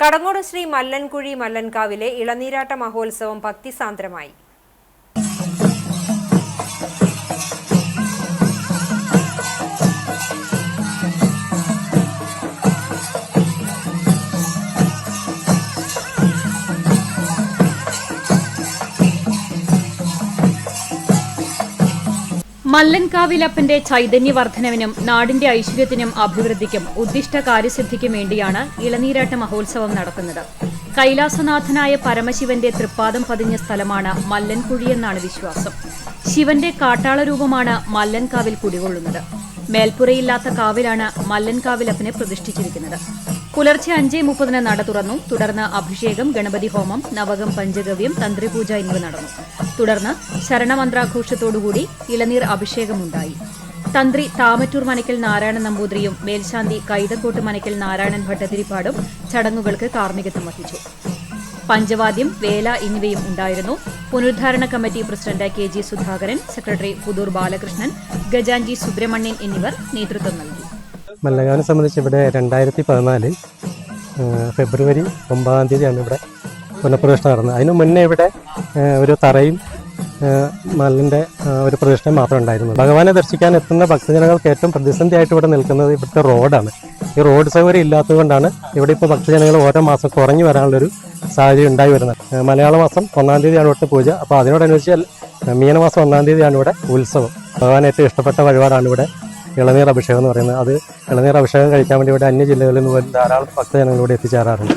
കടങ്ങോട് ശ്രീ മല്ലൻകുഴി മല്ലൻകാവിലെ ഇളനീരാട്ട മഹോത്സവം ഭക്തിസാന്ദ്രമായി. മല്ലൻകാവിലപ്പന്റെ ചൈതന്യവർദ്ധനവിനും നാടിന്റെ ഐശ്വര്യത്തിനും അഭിവൃദ്ധിക്കും ഉദ്ദിഷ്ട കാര്യസിദ്ധിക്കും വേണ്ടിയാണ് ഇളനീരാട്ട മഹോത്സവം നടക്കുന്നത്. കൈലാസനാഥനായ പരമശിവന്റെ തൃപ്പാദം പതിഞ്ഞ സ്ഥലമാണ് മല്ലൻകുഴിയെന്നാണ് വിശ്വാസം. ശിവന്റെ കാട്ടാള രൂപമാണ് മല്ലൻകാവിൽ കുടികൊള്ളുന്നത്. മേൽപ്പുരയില്ലാത്ത കാവിലാണ് മല്ലൻകാവിലപ്പനെ പ്രതിഷ്ഠിച്ചിരിക്കുന്നത്. പുലർച്ചെ അഞ്ചേ മുപ്പതിന് നട തുറന്നു. തുടർന്ന് അഭിഷേകം ഗണപതി ഹോമം നവകം പഞ്ചഗവ്യം തന്ത്രിപൂജ എന്നിവ നടന്നു. തുടർന്ന് ശരണമന്ത്രാഘോഷത്തോടുകൂടി ഇളനീർ അഭിഷേകമുണ്ടായി. തന്ത്രി താമറ്റൂർ മനയ്ക്കൽ നാരായണൻ നമ്പൂതിരിയും മേൽശാന്തി കൈതക്കോട്ട് മനയ്ക്കൽ നാരായണൻ ഭട്ടതിരിപ്പാടും ചടങ്ങുകൾക്ക് കാർമ്മികത്വം വഹിച്ചു. പഞ്ചവാദ്യം വേല എന്നിവയും ഉണ്ടായിരുന്നു. പുനരുദ്ധാരണ committee president K G Sudhakaran secretary Puthur Balakrishnan ഗജാൻജി Subramanian എന്നിവർ നേതൃത്വം നൽകി. മല്ലകാവിനെ സംബന്ധിച്ച് ഇവിടെ രണ്ടായിരത്തി പതിനാലിൽ ഫെബ്രുവരി ഒമ്പതാം തീയതിയാണ് ഇവിടെ പുനഃപ്രവേശനം നടന്നത്. അതിനു മുന്നേ ഇവിടെ ഒരു തറയും ആ, മല്ലിന്റെ ഒരു പ്രദക്ഷിണം മാത്രമേ ഉണ്ടായിരുന്നു ഭഗവാനെ ദർശിക്കാൻ എത്തുന്ന ഭക്തജനങ്ങൾക്ക് ഏറ്റവും പ്രതിസന്ധിയായിട്ട് ഇവിടെ നിൽക്കുന്നത് ഇവിടുത്തെ റോഡാണ്. ഈ റോഡ് സൗകര്യം ഇല്ലാത്തതുകൊണ്ടാണ് ഇവിടെ ഇപ്പോൾ ഭക്തജനങ്ങൾ ഓരോ മാസം കുറഞ്ഞു വരാനുള്ളൊരു സാഹചര്യം ഉണ്ടായി വരുന്നത്. മലയാള മാസം ഒന്നാം തീയതിയാണ് ഇവിടുത്തെ പൂജ. അപ്പോൾ അതിനോടനുബന്ധിച്ച് മീനമാസം ഒന്നാം തീയതിയാണ് ഇവിടെ ഉത്സവം. ഭഗവാൻ ഏറ്റവും ഇഷ്ടപ്പെട്ട വഴിപാടാണ് ഇവിടെ ഇളനീർ അഭിഷേകം എന്ന് പറയുന്നത്. അത് ഇളനീർ അഭിഷേകം കഴിക്കാൻ വേണ്ടി ഇവിടെ അന്യ ജില്ലകളിൽ നിന്ന് പോലും ധാരാളം ഭക്തജനങ്ങൾ എത്തിച്ചേരാറുണ്ട്.